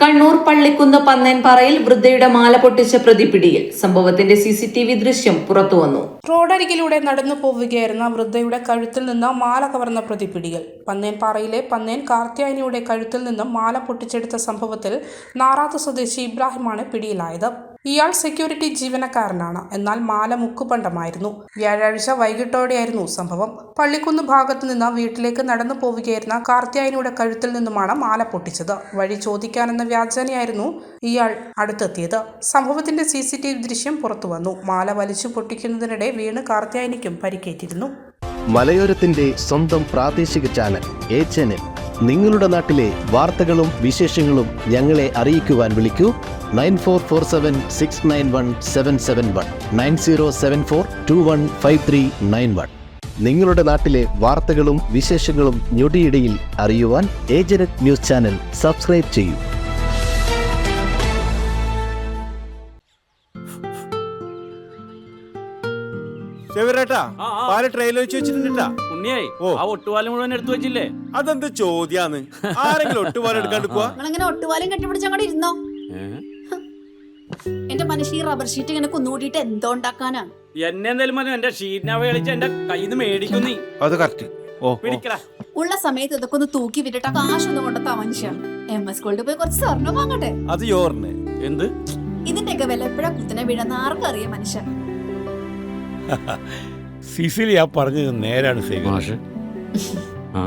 കണ്ണൂർ പള്ളിക്കുന്ന് പന്നൻപാറയിൽ വൃദ്ധയുടെ മാല പൊട്ടിച്ച പ്രതി പിടിയിൽ. സംഭവത്തിന്റെ സി സി ടി വി ദൃശ്യം പുറത്തുവന്നു. റോഡരികിലൂടെ നടന്നു പോവുകയായിരുന്ന വൃദ്ധയുടെ കഴുത്തിൽ നിന്ന് മാല കവർന്ന പ്രതി പിടിയിൽ. പന്നേൻപാറയിലെ പന്നേൻ കാർത്യായനിയുടെ കഴുത്തിൽ നിന്നും മാല പൊട്ടിച്ചെടുത്ത സംഭവത്തിൽ നാറാത്ത് സ്വദേശി ഇബ്രാഹിമാണ് പിടിയിലായത്. ഇയാൾ സെക്യൂരിറ്റി ജീവനക്കാരനാണ്. എന്നാൽ മാല മുക്കുപണ്ടമായിരുന്നു. വ്യാഴാഴ്ച വൈകിട്ടോടെയായിരുന്നു സംഭവം. പള്ളിക്കുന്ന് ഭാഗത്തു നിന്ന് വീട്ടിലേക്ക് നടന്നു പോവുകയായിരുന്ന കാർത്തിയായനിയുടെ കഴുത്തിൽ നിന്നുമാണ് മാല പൊട്ടിച്ചത്. വഴി ചോദിക്കാനെന്ന വ്യാജനയായിരുന്നു ഇയാൾ അടുത്തെത്തിയത്. സംഭവത്തിന്റെ സി സി ടി വി ദൃശ്യം പുറത്തുവന്നു മാല വലിച്ചു പൊട്ടിക്കുന്നതിനിടെ വീണ് കാർത്തിയായനിക്കും പരിക്കേറ്റിരുന്നു. മലയോരത്തിന്റെ സ്വന്തം പ്രാദേശിക ചാനൽ എ ചാനൽ. നിങ്ങളുടെ നാട്ടിലെ വാർത്തകളും വിശേഷങ്ങളും ഞങ്ങളെ അറിയിക്കുവാൻ വിളിക്കൂ. Nine four four seven six nine one seven seven one. Nine zero seven four two one five three nine one. നിങ്ങളുടെ നാട്ടിലെ വാർത്തകളും വിശേഷങ്ങളും ഞൊടിയിടയിൽ അറിയുവാൻ ഏജനറ്റ് ന്യൂസ് ചാനൽ സബ്സ്ക്രൈബ് ചെയ്യൂ. ആ. പാൽ ട്രെയിലർ വെച്ച് വെച്ചിട്ടുണ്ടാ ഉണ്ണിയായി ആ ഒട്ടുപാലം മുഴുവൻ എടുത്തു വെച്ചില്ലേ? അതെന്ത് ചോദ്യാന്ന്? ആരെങ്കിലും ഒട്ടുപാലം എടുക്കാണ്ട് പോവാ? ഒട്ടുപാലം ഒട്ടുപാലും കെട്ടിപ്പിടിച്ച് അങ്ങോട്ട് ഇരുന്നോ? എന്റെ മനുഷ്യ ഈ റബ്ബർ ഷീറ്റ് ഇങ്ങനെ കുന്നുകൂടിയിട്ട് എന്തോ ഉണ്ടാക്കാനാണ് എന്നെ എന്തായാലും മതി എന്റെ ഷീറ്റിനെ കളിച്ച് എന്റെ കയ്യിൽ നിന്ന് മേടിക്കും നീ. അത് കറക്റ്റ് ഓ ഓ. പിടിക്കടാ ഉള്ള സമയത്ത് ഇതൊക്കെ ഒന്ന് തൂക്കി വിട്ടിട്ട് കാശ് കാശൊന്നും കൊണ്ടെത്താ മനുഷ്യാണ് എം എസ് സ്കൂളിൽ പോയി കുറച്ച് സ്വർണം വാങ്ങട്ടെ. അത് യോറിന്. എന്ത്? ഇതിന്റെയൊക്കെ വില എപ്പോഴാ കുത്തിനെ വീഴുന്ന ആർക്കറിയാം മനുഷ്യ. സിസിലി ആ പറഞ്ഞത് നേരാണ് സേവൻ ആ.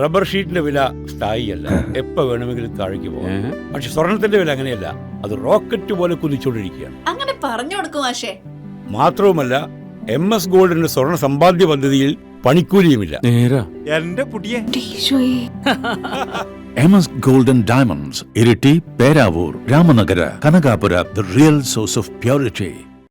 റബ്ബർ ഷീറ്റിന്റെ വില സ്ഥായിയല്ല. എപ്പ വേണമെങ്കിലും താഴേക്ക് പോകും. പക്ഷെ സ്വർണത്തിന്റെ വില അങ്ങനെയല്ല. അത് റോക്കറ്റ് പോലെ കുതിച്ചുകൊണ്ടിരിക്കുകയാണ്. അങ്ങനെ പറഞ്ഞു കൊടുക്കും മാഷേ മാത്രവുമല്ല എം എസ് ഗോൾഡിന്റെ സ്വർണ സമ്പാദ്യ പദ്ധതിയിൽ പണിക്കൂലിയുമില്ല. നേരാ. എന്റെ പുതിയ M S golden diamonds Iritty Peravoor Ramanagara Kanakapura the real source of purity.